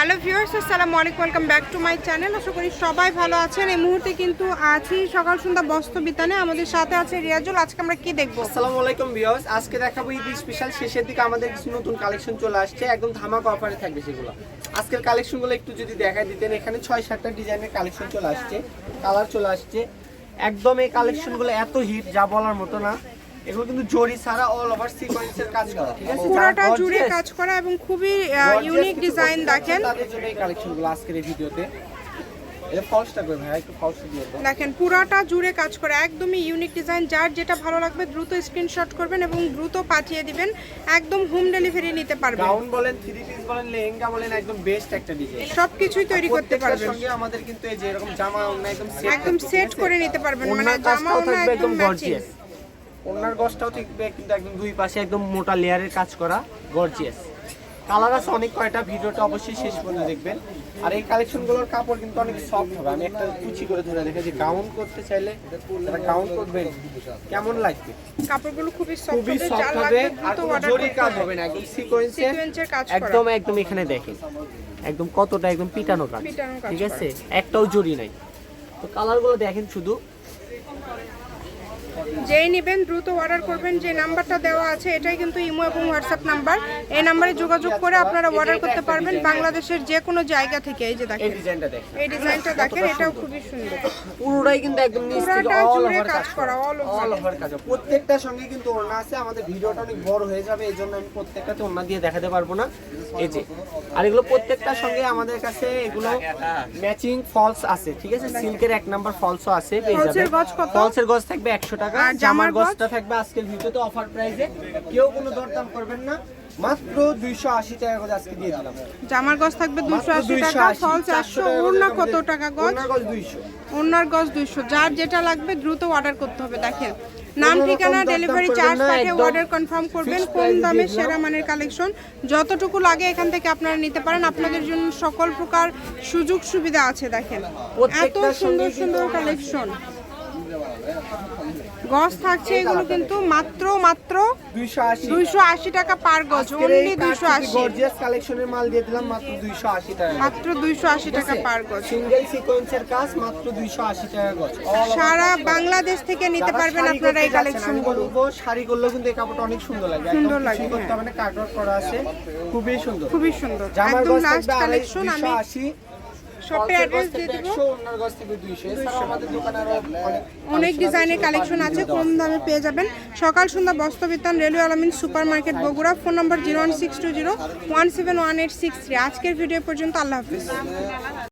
Hello viewers আসসালামু আলাইকুম welcome back to my channel আশা করি সবাই ভালো আছেন। এই মুহূর্তে কিন্তু আছি সকাল সন্ধ্যা বস্ত্র বিতানে। আমাদের সাথে আছে রিয়াজুল। আজকে আমরা কি দেখব? আসসালামু আলাইকুম ভিউয়ার্স আজকে দেখাবো ঈদ স্পেশাল শেষের দিকে আমাদের কিছু নতুন কালেকশন চলে আসছে। একদম ধামাকা অফারে থাকবে সেগুলো। আজকের কালেকশনগুলো একটু যদি দেখাই দিতেন, এখানে ছয়, সাতটা ডিজাইনের কালেকশন চলে আসছে। কালার চলে আসছে। একদম এই কালেকশনগুলো এত হিট যা বলার মতো না। এগুলো কিন্তু জরি ছাড়া অল ওভার সিকোয়েন্সের কাজ করা। ঠিক আছে? পুরোটা জুড়ে কাজ করা এবং খুবই ইউনিক ডিজাইন দেখেন। তাদের জন্য এই কালেকশনগুলো আজকের এই ভিডিওতে। দেখেন পুরাটা জুড়ে কাজ করে একদমই ইউনিক ডিজাইন যার যেটা ভালো লাগবে দ্রুত স্ক্রিনশট করবেন এবং দ্রুত পাঠিয়ে দিবেন। একদম হোম ডেলিভারি নিতে পারবেন। গাউন বলেন থ্রি পিস বলেন লেহেঙ্গা বলেন একদম বেস্ট একটা ডিজাইন সবকিছুই তৈরি করতে পারবেন। সঙ্গে আমাদের কিন্তু এই যে এরকম জামা একদম সেট একদম সেট করে নিতে পারবেন। মানে জামা একদম গর্জিয়াস ওনার গজটাও থাকবে কিন্তু একদম দুই পাশে একদম মোটা লেয়ারের কাজ করা গর্জিয়াস কালার আছে অনেক কয়টা ভিডিওটা অবশ্যই শেষ পর্যন্ত দেখবেন। আর এই কালেকশনগুলোর কাপড় কিন্তু অনেক সফট হবে। আমি একটা কুচি করে ধরে দেখে যে গাউন করতে চাইলে যারা গাউন করবেন। কেমন লাগবে? কাপড়গুলো খুবই সফট খুবই সফট হবে আর জরি কাজ হবে। না একদম সিকোয়েন্সের কাজ একদম একদম এখানে দেখেন। একদম কতটা একদম পিটানো কাজ। ঠিক আছে? একটাও জড়ি নাই। তো কালারগুলো দেখেন শুধু। যেই নেবেন দ্রুত অর্ডার করবেন যে নাম্বারটা দেওয়া আছে এটাই কিন্তু ইমো এবং হোয়াটসঅ্যাপ নাম্বার। এই নাম্বারে যোগাযোগ করে আপনারা অর্ডার করতে পারবেন বাংলাদেশের যে কোনো জায়গা থেকে এই যে দেখেন। এই ডিজাইনটা দেখেন। এটাও খুবই সুন্দর। পুরোটাই কিন্তু একদম নিচ থেকে অল ওভার কাজ করা। অল ওভার কাজ করা। প্রত্যেকটার সঙ্গে কিন্তু ওড়না আছে আমাদের ভিডিওটা অনেক বড় হয়ে যাবে এই জন্য আমি প্রত্যেকটাতে ওড়না দিয়ে দেখাতে পারব না। এই যে আর এগুলো প্রত্যেকটার সঙ্গে আমাদের কাছে এগুলো ম্যাচিং ফলস আছে ঠিক আছে? সিল্কের এক নাম্বার ফলসও আছে পেয়ে কত? ফলসের গজ থাকবে 100 টাকা। আর জামার গজটা থাকবে আজকের ভিডিওতে অফার প্রাইসে। কেউ কোনো দরদাম করবেন না। মাত্র 280 টাকা করে আজকে দিয়ে দিলাম। জামার গজ থাকবে দুশো আশি টাকা ফল চারশো ওড়না কত টাকা গজ? ওড়নার গজ 200 ওড়নার গজ দুইশো। যার যেটা লাগবে দ্রুত অর্ডার করতে হবে দেখেন। নাম ঠিকানা ডেলিভারি চার্জ পাঠিয়ে অর্ডার কনফার্ম করবেন কম দামে সেরা মানের কালেকশন যতটুকু লাগে এখান থেকে আপনারা নিতে পারেন। আপনাদের জন্য সকল প্রকার সুযোগ সুবিধা আছে দেখেন। এত সুন্দর সুন্দর কালেকশন গজ থাকছে এগুলো কিন্তু মাত্র মাত্র 280 দুইশো আশি টাকা পার গজ অনলি দুইশো আশি। গর্জিয়াস কালেকশনের মাল দিয়ে দিলাম মাত্র 280 টাকা মাত্র দুইশো আশি টাকা পার গজ সিঙ্গেল সিকোয়েন্সের কাজ মাত্র 280 টাকা গজ সারা বাংলাদেশ থেকে নিতে পারবেন আপনারা এই কালেকশনগুলো বলব শাড়ি করলেও কিন্তু এই কাপড়টা অনেক সুন্দর লাগে। সুন্দর লাগে, করতে হ্যাঁ। কাটওয়ার্ক করা আছে। খুবই সুন্দর। খুবই সুন্দর। একদম লাস্ট কালেকশন আমি 280 অ্যাড্রেস দিয়ে দিব। 100 ওনার গজ থাকবে 200 এছাড়াও আমাদের দোকানে আরও অনেক অনেক ডিজাইনের কালেকশন আছে কম দামে পেয়ে যাবেন। Sokal Sondhya Bastrabitan railway Alamin super market Bogura. Phone number zero one six two zero one seven one eight six three. আজকের ভিডিও পর্যন্ত আল্লাহ হাফিজ।